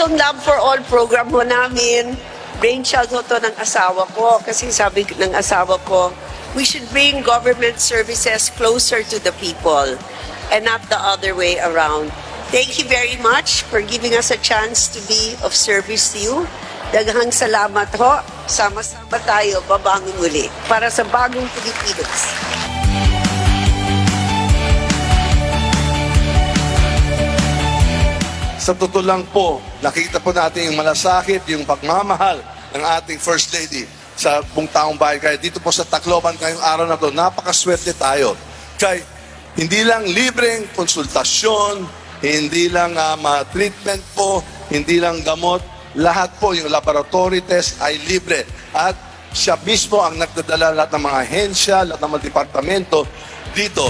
Itong Love for All program ho namin, brainchild ho to ng asawa ko. Kasi sabi ng asawa ko, we should bring government services closer to the people and not the other way around. Thank you very much for giving us a chance to be of service to you. Daghang salamat ho. Sama-sama tayo babangon muli para sa bagong Pilipinas. Sa totoo lang po, nakita po natin yung malasakit, yung pagmamahal ng ating First Lady sa buong taong bayan. Kaya dito po sa Tacloban ngayong araw na to, napakaswerte tayo. Kaya hindi lang libreng konsultasyon, hindi lang ah, ma- treatment po, hindi lang gamot, lahat po yung laboratory test ay libre. At siya mismo ang nagdadala lahat ng mga ahensya, lahat ng mga departamento dito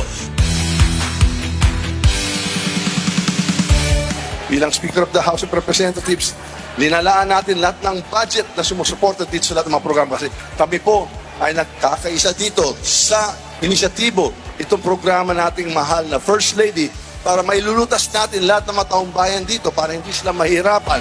bilang Speaker of the House of Representatives, linalaan natin lahat ng budget na sumusuporta dito sa lahat ng mga programa kasi kami po ay nagkakaisa dito sa inisyatibo itong programa nating mahal na First Lady para mailulutas natin lahat ng mga taong bayan dito para hindi sila mahirapan.